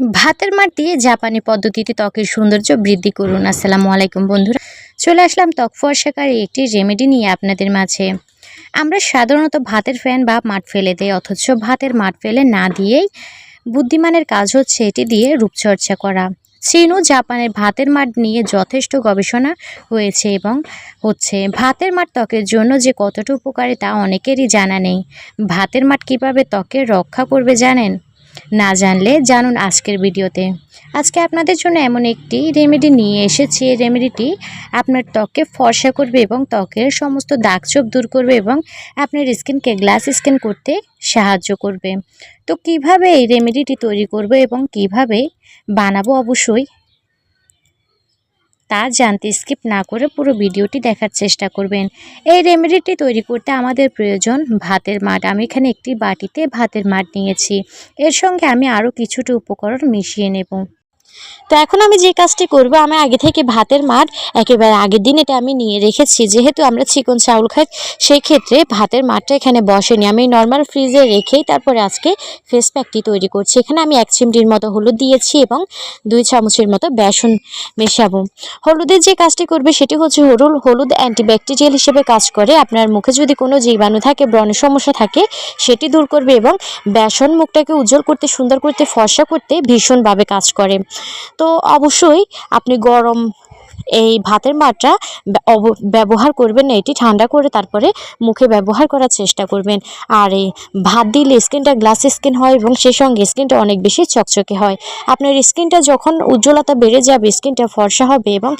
ভাতের মার দিয়ে জাপানি পদ্ধতিতে ত্বকের সৌন্দর্য বৃদ্ধি করুন। আসসালামু আলাইকুম, বন্ধুরা। চলে আসলাম ত্বক ফর্সাকারী একটি রেমেডি নিয়ে আপনাদের মাঝে। আমরা সাধারণত ভাতের ফ্যান বা মাঠ ফেলে দেই, অথচ ভাতের মাঠ ফেলে না দিয়েই বুদ্ধিমানের কাজ হচ্ছে এটি দিয়ে রূপচর্চা করা। চীন ও জাপানের ভাতের মাঠ নিয়ে যথেষ্ট গবেষণা হয়েছে এবং হচ্ছে, ভাতের মাঠ ত্বকের জন্য যে কতটা উপকারী তা অনেকেরই জানা নেই। ভাতের মাঠ কীভাবে ত্বকের রক্ষা করবে জানেন? না জানলে জানুন আজকের ভিডিওতে। আজকে আপনাদের জন্য এমন একটি রেমেডি নিয়ে এসেছি। এই রেমেডিটি আপনার ত্বককে ফর্সা করবে এবং ত্বকের সমস্ত দাগ ছোপ দূর করবে এবং আপনার স্কিনকে গ্লাস স্কিন করতে সাহায্য করবে। তো কীভাবে এই রেমেডিটি তৈরি করবে এবং কীভাবে বানাবো? অবশ্যই তা জানতে স্কিপ না করে পুরো ভিডিওটি দেখার চেষ্টা করবেন। এই রেমেডিটি তৈরি করতে আমাদের প্রয়োজন ভাতের মাঠ। আমি এখানে একটি বাটিতে ভাতের মাঠ নিয়েছি। এর সঙ্গে আমি আরও কিছুটা উপকরণ মিশিয়ে নেব। তো এখন আমি যে কাজটি করব, আমি আগে থেকে ভাতের মাঠ, একেবারে আগের দিন এটা আমি নিয়ে রেখেছি। যেহেতু আমরা চিকন চাউল খাই সেই ক্ষেত্রে ভাতের মাঠটা এখানে বসেনি। আমি নর্মাল ফ্রিজে রেখেই তারপরে আজকে ফেস প্যাকটি তৈরি করছি। এখানে আমি এক চিমটির মতো হলুদ দিয়েছি এবং দুই চামচের মতো বেসন মেশাবো। হলুদের যে কাজটি করবে, সেটি হচ্ছে হলুদ হলুদ অ্যান্টিব্যাকটেরিয়াল হিসেবে কাজ করে। আপনার মুখে যদি কোনো জীবাণু থাকে, ব্রণের সমস্যা থাকে, সেটি দূর করবে এবং বেসন মুখটাকে উজ্জ্বল করতে, সুন্দর করতে, ফর্সা করতে ভীষণভাবে কাজ করে। তো অবশ্যই আপনি গরম এই ভাতের মাত্রা ব্যবহার করবেন না, এটি ঠান্ডা করে তারপরে মুখে ব্যবহার করার চেষ্টা করবেন। আর এই ভাত দিলে স্কিনটা গ্লাস স্কিন হয় এবং সেই সঙ্গে স্কিনটা অনেক বেশি চকচকে হয়। আপনার স্কিনটা যখন উজ্জ্বলতা বেড়ে যাবে, স্কিনটা ফর্সা হবে এবং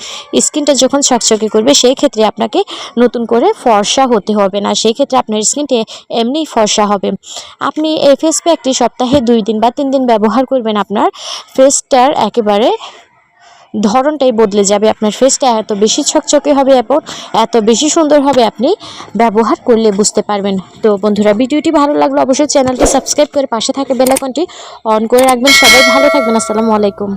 স্কিনটা যখন চকচকে করবে, সেই ক্ষেত্রে আপনাকে নতুন করে ফর্সা হতে হবে না। সেই ক্ষেত্রে আপনার স্কিনটা এমনিই ফর্সা হবে। আপনি এই ফেস প্যাকটি সপ্তাহে দুই দিন বা তিন দিন ব্যবহার করবেন। আপনার ফেসটার একেবারে ধরনটাই বদলে যাবে, আপনার ফেসটা এত বেশি ছকছকে হবে এবং এত বেশি সুন্দর হবে আপনি ব্যবহার করলে বুঝতে পারবেন। তো বন্ধুরা, ভিডিওটি ভালো লাগল অবশ্যই চ্যানেলটি সাবস্ক্রাইব করে পাশে থাকে বেলাইকনটি অন করে রাখবেন। সবাই ভালো থাকবেন, আসসালামু আলাইকুম।